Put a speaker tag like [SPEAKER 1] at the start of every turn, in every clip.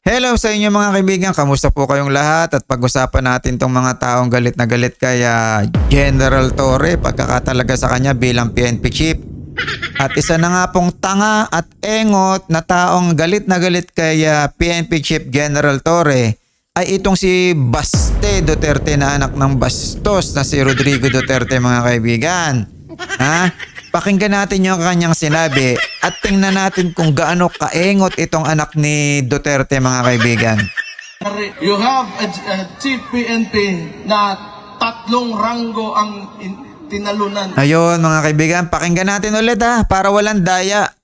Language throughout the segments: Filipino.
[SPEAKER 1] Hello sa inyo mga kaibigan, kamusta po kayong lahat? At pag-usapan natin tong mga taong galit na galit kay ah, General Torre, pagkakatalaga sa kanya bilang PNP chief. At isa na nga pong tanga at engot na taong galit na galit kay ah, PNP Chief General Torre ay itong si Baste Duterte na anak ng Bastos na si Rodrigo Duterte mga kaibigan. Ha? Pakinggan natin yung kanyang sinabi at tingnan natin kung gaano kaengot itong anak ni Duterte mga kaibigan.
[SPEAKER 2] You have a, a chief PNP na tatlong ranggo ang in- tinalunan.
[SPEAKER 1] Ayun mga kaibigan, pakinggan natin ulit ha para walang daya.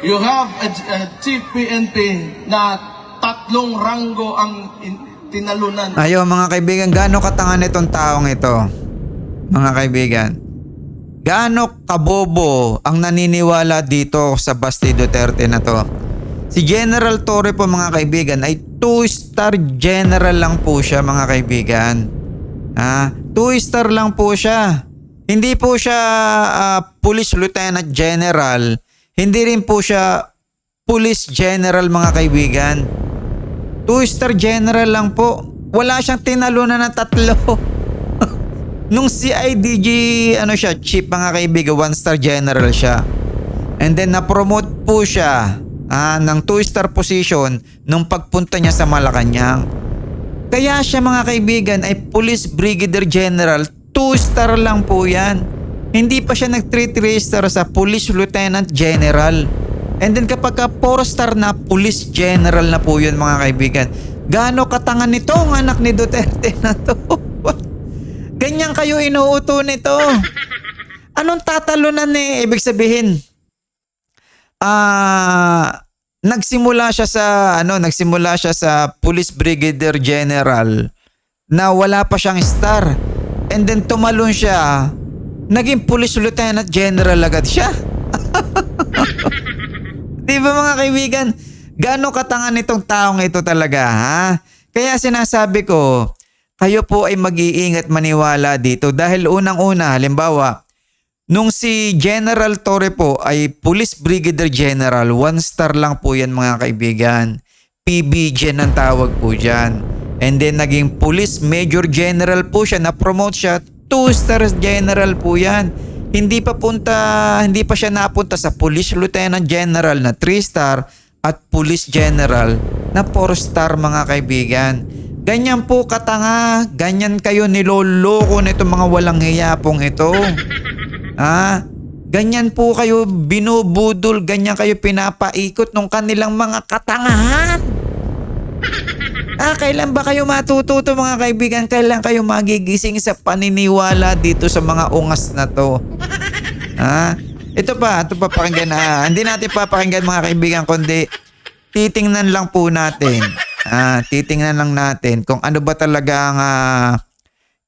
[SPEAKER 2] You have a, a chief PNP na tatlong ranggo ang in- tinalunan.
[SPEAKER 1] Ayun mga kaibigan, gaano katanga nitong taong ito? Mga kaibigan. Gaano kabobo ang naniniwala dito sa Basti Duterte na to? Si General Torre po mga kaibigan ay 2-star general lang po siya mga kaibigan. Ha? 2-star lang po siya. Hindi po siya ah, Police Lieutenant General. Hindi rin po siya Police General mga kaibigan. Two-star general lang po. Wala siyang tinalunan ng tatlo. Nung CIDG, ano siya, chief mga kaibigan, one-star general siya. And then na-promote po siya ah, ng two-star position nung pagpunta niya sa Malacanang. Kaya siya mga kaibigan ay Police Brigadier General, two-star lang po yan. Hindi pa siya nag-treat register sa Police Lieutenant General. And then kapag ka 4-star na, Police General na po yun mga kaibigan. Gaano katanga nito ang anak ni Duterte na to? Ganyan kayo inuuto nito. Anong tatalunan eh? Ibig sabihin, ah, nagsimula siya sa, ano, nagsimula siya sa Police Brigadier General na wala pa siyang star. And then tumalon siya, naging Police Lieutenant General agad siya. Di ba mga kaibigan? Gaano katanga nitong taong ito talaga, ha? Kaya sinasabi ko, kayo po ay mag-iingat maniwala dito dahil unang-una, halimbawa, nung si General Torre po ay Police Brigadier General, one star lang po yan mga kaibigan. PBG ang tawag po dyan. And then naging Police Major General po siya, na-promote siya, two stars general po yan. Hindi pa punta, hindi pa siya napunta sa Police Lieutenant General na 3 star at Police General na 4 star mga kaibigan. Ganyan po katanga, ganyan kayo niloloko nito mga walang hiyapong ito. Ha? Ganyan po kayo binubudol, ganyan kayo pinapaikot ng kanilang mga katangahan. Ah, kailan ba kayo matututo mga kaibigan? Kailan kayo magigising sa paniniwala dito sa mga ungas na to? Ha? Ito pa, ito pa pakinggan na. Hindi natin papakinggan mga kaibigan, kundi titingnan lang po natin. Ah, titingnan lang natin kung ano ba talaga ang ah,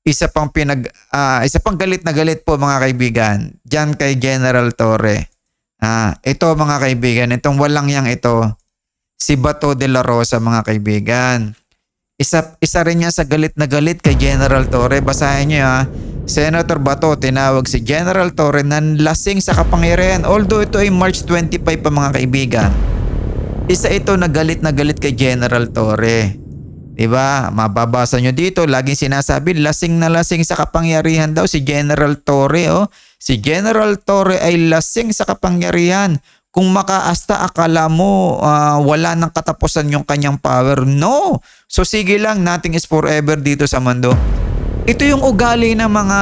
[SPEAKER 1] isa pang pinag ah, isa pang galit na galit po mga kaibigan diyan kay General Torre. Ah, ito mga kaibigan, itong walang yang ito si Bato de la Rosa mga kaibigan. Isa, isa rin niya sa galit na galit kay General Torre. Basahin niyo ha. Senator Bato tinawag si General Torre na lasing sa kapangyarihan. Although ito ay March 25 pa mga kaibigan. Isa ito na galit na galit kay General Torre. 'Di ba? Mababasa nyo dito, laging sinasabi lasing na lasing sa kapangyarihan daw si General Torre, oh. Si General Torre ay lasing sa kapangyarihan. Kung makaasta akala mo ah, wala nang katapusan yung kanyang power. No. So sige lang, nothing is forever dito sa mundo. Ito yung ugali ng mga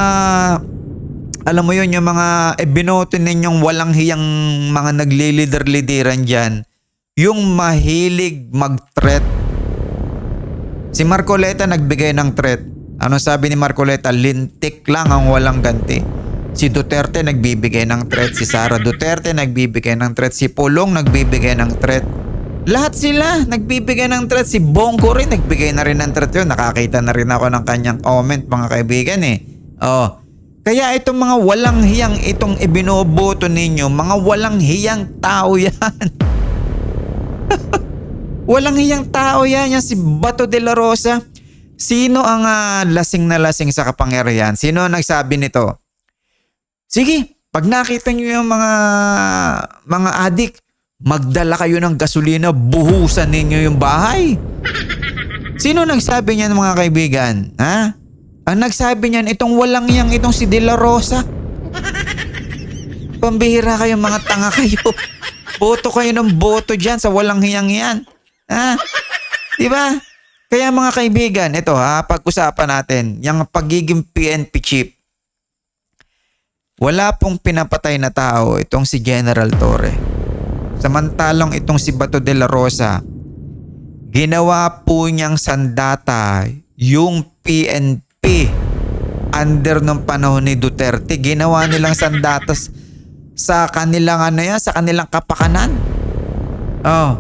[SPEAKER 1] alam mo yun, yung mga ebinote ninyong walang hiyang mga naglilider-lideran dyan. Yung mahilig mag-threat Si Marcoleta nagbigay ng threat. Ano sabi ni Marcoleta? Lintik lang ang walang ganti. Si Duterte nagbibigay ng threat. Si Sara Duterte nagbibigay ng threat. Si Pulong nagbibigay ng threat. Lahat sila nagbibigay ng threat. Si Bongo rin nagbigay na rin ng threat yun. Nakakita na rin ako ng kanyang comment mga kaibigan eh. Oh. Kaya itong mga walang hiyang itong ibinoboto ninyo, mga walang hiyang tao yan. Walang hiyang tao yan, yan si Bato de la Rosa. Sino ang ah, lasing na lasing sa kapangyarihan? Sino ang nagsabi nito? Sige, pag nakita nyo yung mga mga adik, magdala kayo ng gasolina, buhusan ninyo yung bahay. Sino nagsabi niyan mga kaibigan? Ha? Ang nagsabi niyan, itong walang yang itong si De La Rosa. Pambihira kayo mga tanga kayo. Boto kayo ng boto dyan sa walang hiyang yan. Ha? Di ba? Kaya mga kaibigan, ito ha, pag-usapan natin, yung pagiging PNP chief. Wala pong pinapatay na tao itong si General Torre. Samantalang itong si Bato de la Rosa, ginawa po niyang sandata yung PNP under ng panahon ni Duterte. Ginawa nilang sandatas sa kanilang ano yan, sa kanilang kapakanan. Oh.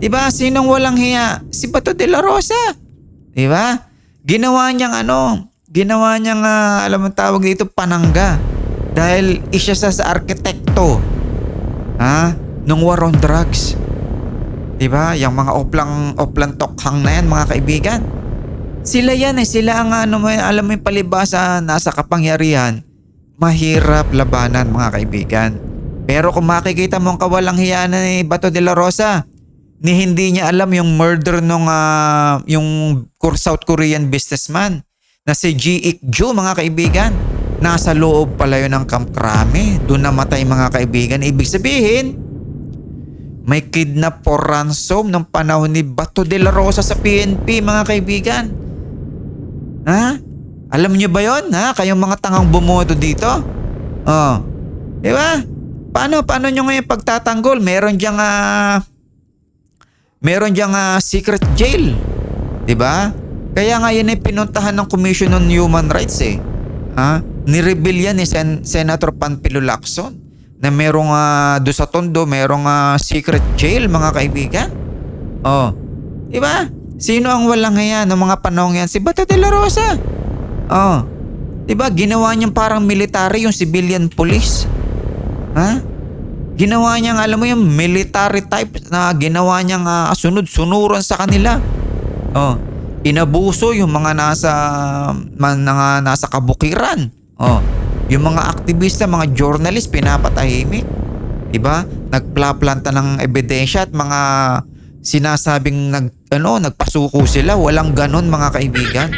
[SPEAKER 1] 'Di ba? Sinong walang hiya? Si Bato de la Rosa. 'Di ba? Ginawa niyang ano, ginawa niyang ah, alam mo tawag dito panangga dahil isa siya sa arkitekto. Ha? Nung war on drugs. 'Di ba? Yung mga oplang oplang tokhang na yan, mga kaibigan. Sila yan eh, sila ang ano mo, alam mo yung palibasa nasa kapangyarihan. Mahirap labanan mga kaibigan. Pero kung makikita mo ang kawalang hiya ni Bato de la Rosa, ni hindi niya alam yung murder nung ah, yung South Korean businessman na si Ji Ik-ju mga kaibigan. Nasa loob pala yun ng Camp Crame. Doon namatay mga kaibigan. Ibig sabihin, may kidnap for ransom ng panahon ni Bato de la Rosa sa PNP mga kaibigan. Ha? Alam niyo ba yon ha? Kayong mga tangang bumoto dito? Oh. Di ba? Paano, paano nyo ngayon pagtatanggol? Meron diyang ah, meron diyang ah, secret jail. 'Di ba? Kaya nga yan ay pinuntahan ng Commission on Human Rights eh. Ha? Nireveal yan ni Sen- Senator Panpilo Lacson na merong uh, do sa tondo, merong ah, secret jail mga kaibigan. Oh. 'Di ba? Sino ang walang hiya ng mga panahon yan? Si Bato de la Rosa. Oh. 'Di ba? Ginawa niyang parang military yung civilian police. Ha? Ginawa niyang alam mo yung military type na ginawa niyang uh, sunod-sunuran sa kanila. Oh, inabuso yung mga nasa mga nasa kabukiran. Oh, yung mga aktivista, mga journalist pinapatahimik. 'Di ba? Nagplaplanta ng ebidensya at mga sinasabing nag ano, nagpasuko sila, walang ganon mga kaibigan.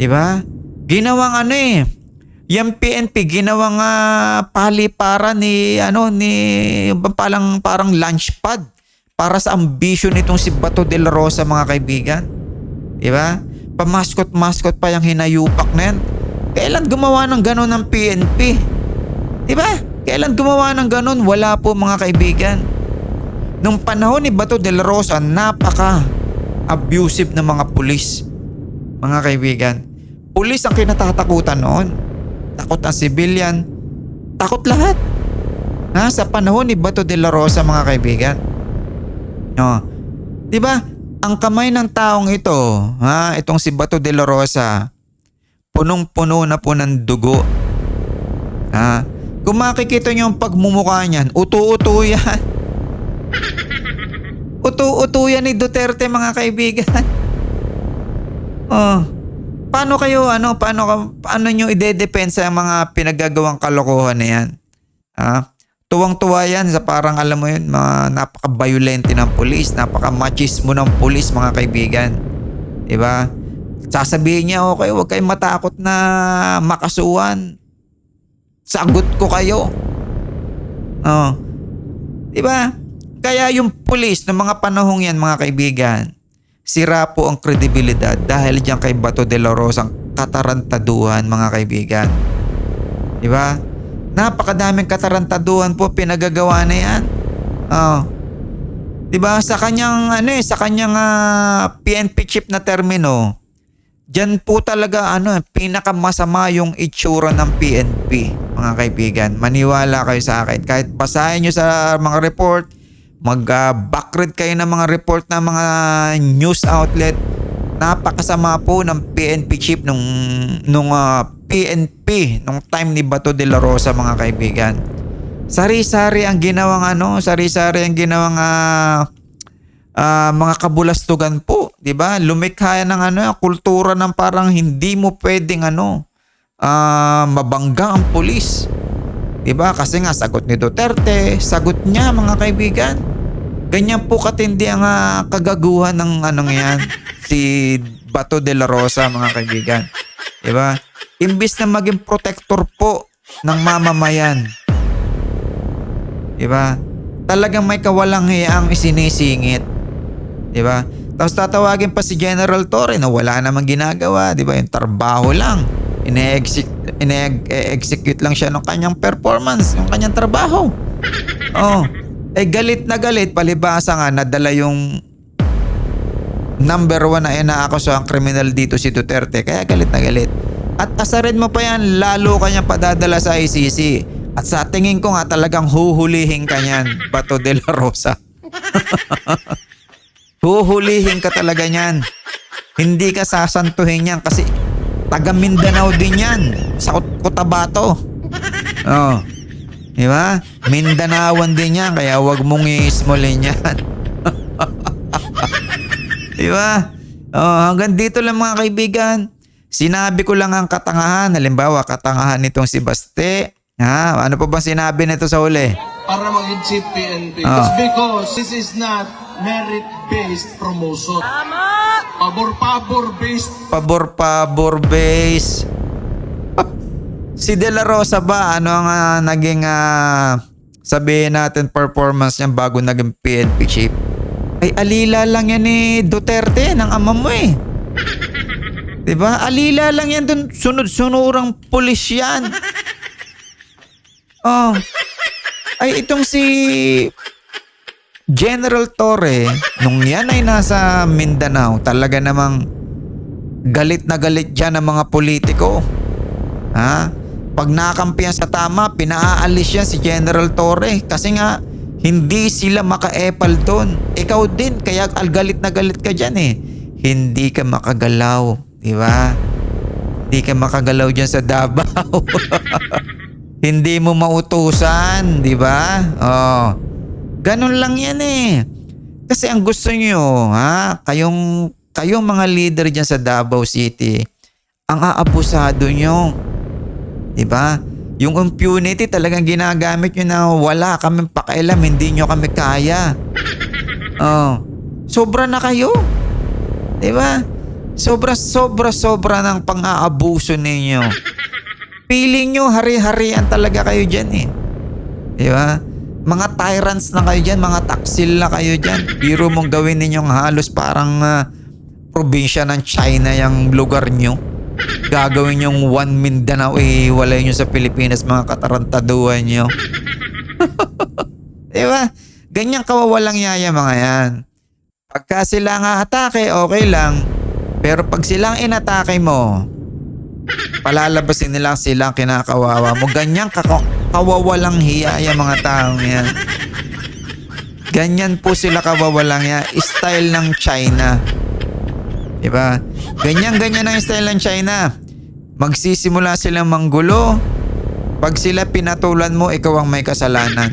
[SPEAKER 1] 'Di ba? Ginawang ano eh, yung PNP ginawang uh, paliparan ni ano ni parang parang launchpad para sa ambition nitong si Bato de la Rosa mga kaibigan. 'Di ba? Pamaskot-maskot pa yung hinayupak na yan. Kailan gumawa ng ganon ng PNP? 'Di ba? Kailan gumawa ng ganon? Wala po mga kaibigan. Nung panahon ni Bato de la Rosa, napaka abusive ng mga pulis. Mga kaibigan. Pulis ang kinatatakutan noon takot ang civilian, takot lahat. Ha, sa panahon ni Bato de la Rosa mga kaibigan. No. 'Di ba? Ang kamay ng taong ito, ha, itong si Bato de la Rosa, punong-puno na po ng dugo. Ha? Kung makikita niyo ang pagmumukha niyan, uto-uto yan. Uto-uto yan ni Duterte mga kaibigan. Oh. Paano kayo ano paano paano niyo idedepensa ang mga pinagagawang kalokohan na 'yan? Ha? Tuwang-tuwa yan sa parang alam mo yun, mga napaka-violente ng pulis, napaka-machismo ng pulis mga kaibigan. 'Di ba? Sasabihin niya, okay, huwag kayong matakot na makasuhan. Sagot ko kayo. Oh. 'Di ba? Kaya yung pulis ng mga panahong yan mga kaibigan, sira po ang kredibilidad dahil diyan kay Bato de la Rosa ang katarantaduhan mga kaibigan. Di ba? Napakadaming katarantaduhan po pinagagawa na yan. Oh. Di ba? Sa kanyang ano eh, sa kanyang ah, PNP chip na termino, Diyan po talaga ano, eh, pinakamasama yung itsura ng PNP, mga kaibigan. Maniwala kayo sa akin. Kahit basahin nyo sa mga report, mag-backread kayo ng mga report ng mga news outlet. Napakasama po ng PNP chief nung nung ah, PNP nung time ni Bato de la Rosa mga kaibigan. Sari-sari ang ginawang ano, sari-sari ang ginawang ah, ah, mga kabulastugan po, 'di ba? Lumikha ng ano, kultura ng parang hindi mo pwedeng ano, ah, mabangga ang pulis. Diba? Kasi nga sagot ni Duterte, sagot niya mga kaibigan. Ganyan po katindi ang ah, kagaguhan ng anong yan, si Bato de la Rosa mga kaibigan. Diba? Imbis na maging protector po ng mamamayan. Diba? Talagang may kawalang hiyaang isinisingit. Diba? Tapos tatawagin pa si General Torre na wala namang ginagawa. Diba? Yung trabaho lang. Ine-execute, ine-execute lang siya ng kanyang performance, ng kanyang trabaho. Oh. Eh galit na galit, palibasa nga nadala yung number one na inaakuso ang kriminal dito si Duterte. Kaya galit na galit. At asarin mo pa yan, lalo kanya padadala sa ICC. At sa tingin ko nga talagang huhulihin ka niyan, Bato de la Rosa. huhulihin ka talaga niyan. Hindi ka sasantuhin yan kasi taga Mindanao din yan. Sa Cot- Cotabato. Oh. Di ba? Mindanawan din yan kaya wag mong i-smallin yan. Di ba? Oh, hanggang dito lang mga kaibigan. Sinabi ko lang ang katangahan. Halimbawa, katangahan nitong si Baste. Ha? Ano pa ba sinabi nito sa uli?
[SPEAKER 2] para chief PNP.
[SPEAKER 1] Ah.
[SPEAKER 2] It's because this is not merit-based promotion. Tama! Pabor-pabor-based
[SPEAKER 1] Pabor-pabor base. Si De La Rosa ba? Ano ang ah, naging ah, sabihin natin performance niya bago naging PNP chief? Ay alila lang yan ni Duterte ng ama mo eh. 'Di ba? Alila lang yan dun sunod-sunurang pulis yan. Oh. Ay itong si General Torre, nung yan ay nasa Mindanao, talaga namang galit na galit dyan ng mga politiko. Ha? Pag nakampiyan sa tama, pinaalis yan si General Torre kasi nga hindi sila maka-epal doon. Ikaw din, kaya al galit na galit ka dyan eh. Hindi ka makagalaw, di ba? Hindi ka makagalaw dyan sa Davao. hindi mo mautusan, di ba? Oh. Ganun lang yan eh. Kasi ang gusto nyo, ha? Kayong, kayong mga leader dyan sa Davao City, ang aabusado nyo. Di ba? Yung impunity talagang ginagamit nyo na wala kami pakialam, hindi nyo kami kaya. Oh. Sobra na kayo. Di ba? Sobra, sobra, sobra ng pang-aabuso ninyo. Feeling nyo, hari-harian talaga kayo dyan eh. Di ba? Mga tyrants na kayo dyan, mga taksil na kayo dyan. Biro mong gawin ninyong halos parang ah, probinsya ng China yung lugar nyo. Gagawin yung one Mindanao, eh, walay nyo sa Pilipinas, mga katarantaduhan nyo. Di ba? Ganyang kawawalang yaya mga yan. Pagka sila nga atake, okay lang. Pero pag silang inatake mo, palalabasin nila silang kinakawawa mo. Ganyang kako- kawawalang hiya yung mga taong yan. Ganyan po sila kawawalang hiya. Style ng China. Diba? Ganyan-ganyan ang style ng China. Magsisimula silang manggulo. Pag sila pinatulan mo, ikaw ang may kasalanan.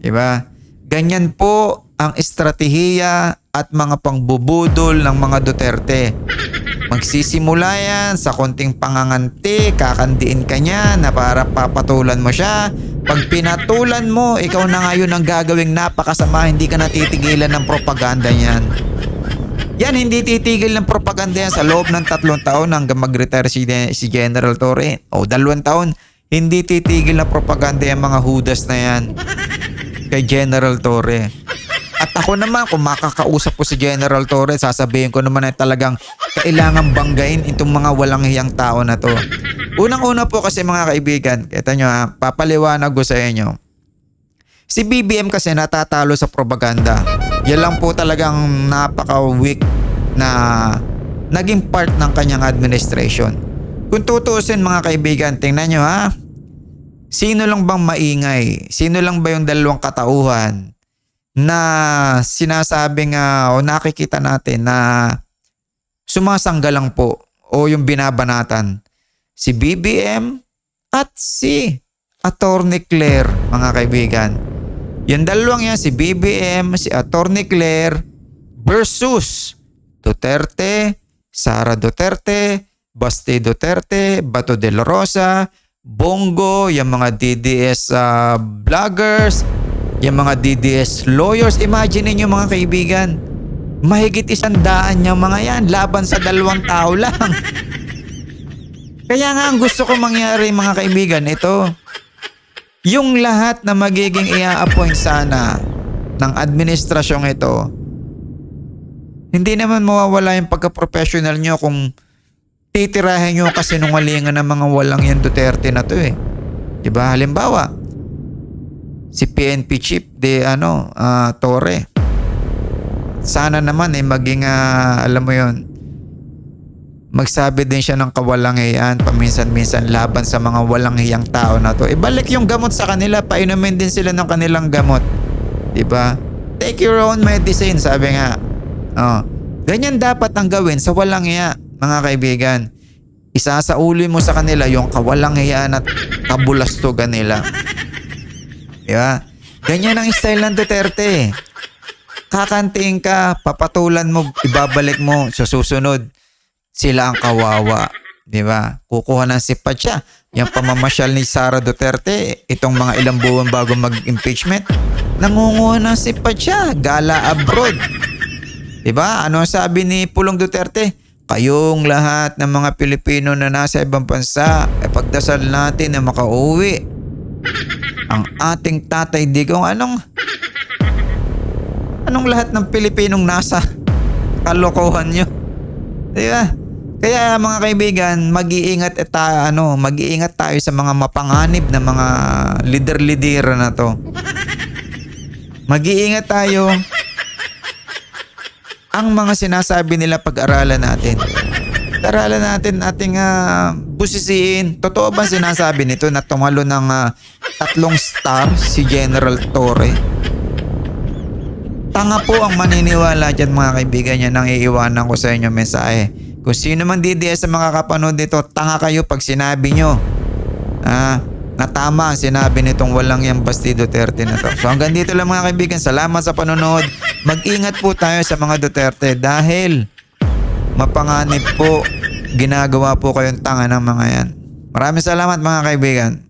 [SPEAKER 1] Diba? Ganyan po ang estratehiya at mga pangbubudol ng mga Duterte. Magsisimula yan sa konting panganganti, kakandiin ka niya na para papatulan mo siya. Pag pinatulan mo, ikaw na ngayon ang gagawing napakasama, hindi ka natitigilan ng propaganda niyan. Yan, hindi titigil ng propaganda yan sa loob ng tatlong taon hanggang mag-retire si, si General Torre. O dalawang taon, hindi titigil ng propaganda yung mga hudas na yan kay General Torre. At ako naman, kung makakausap ko si General Torre, sasabihin ko naman ay talagang kailangan banggain itong mga walang hiyang tao na to. Unang-una po kasi mga kaibigan, kita nyo ha, papaliwanag ko sa inyo. Si BBM kasi natatalo sa propaganda. Yan lang po talagang napaka-weak na naging part ng kanyang administration. Kung tutuusin mga kaibigan, tingnan nyo ha. Sino lang bang maingay? Sino lang ba yung dalawang katauhan na sinasabing ah, o nakikita natin na sumasangga lang po o yung binabanatan? Si BBM at si Attorney Claire, mga kaibigan. Yung dalawang yan, si BBM, si Attorney Claire versus Duterte, Sara Duterte, Baste Duterte, Bato de la Rosa, Bongo, yung mga DDS ah, vloggers, yung mga DDS lawyers. Imagine niyo mga kaibigan, mahigit isang daan yung mga yan laban sa dalawang tao lang. Kaya nga ang gusto ko mangyari mga kaibigan, ito. Yung lahat na magiging i-appoint sana ng administrasyong ito, hindi naman mawawala yung pagka-professional nyo kung titirahin nyo kasi kasinungalingan ng mga walang yan Duterte na to eh. Diba? Halimbawa, si PNP chief de ano, ah, Torre. Sana naman eh maging ah, alam mo yon magsabi din siya ng kawalang hiyaan paminsan-minsan laban sa mga walang hiyang tao na to. Ibalik yung gamot sa kanila, painumin din sila ng kanilang gamot. 'Di ba? Take your own medicine, sabi nga. Oh. Ganyan dapat ang gawin sa walang hiya, mga kaibigan. Isasauli mo sa kanila yung kawalang hiyaan at kabulastugan nila. Di ba? Ganyan ang style ng Duterte. Kakantiin ka, papatulan mo, ibabalik mo sa susunod sila ang kawawa. Di ba? Kukuha ng sipat siya. Yung pamamasyal ni Sara Duterte, itong mga ilang buwan bago mag-impeachment, nangunguha ng sipat siya. Gala abroad. Di ba? Ano ang sabi ni Pulong Duterte? Kayong lahat ng mga Pilipino na nasa ibang bansa, e pagdasal natin na makauwi. Ang ating tatay digong anong anong lahat ng Pilipinong nasa kalokohan nyo? Di ba? Kaya mga kaibigan, mag-iingat at ano, mag-iingat tayo sa mga mapanganib na mga lider-lidera na to. Mag-iingat tayo. Ang mga sinasabi nila pag-aralan natin. Pag-aralan natin ating ah, busisiin. Totoo ba sinasabi nito na tumalo ng ah, tatlong star si General Torre? Tanga po ang maniniwala dyan mga kaibigan niya nang iiwanan ko sa inyo mensahe. Kung sino man DDS sa mga kapanood dito, tanga kayo pag sinabi nyo. Ah, na tama ang sinabi nitong walang yung Basti Duterte na to. So hanggang dito lang mga kaibigan. Salamat sa panonood. Mag-ingat po tayo sa mga Duterte dahil mapanganib po ginagawa po kayong tanga ng mga yan. Maraming salamat mga kaibigan.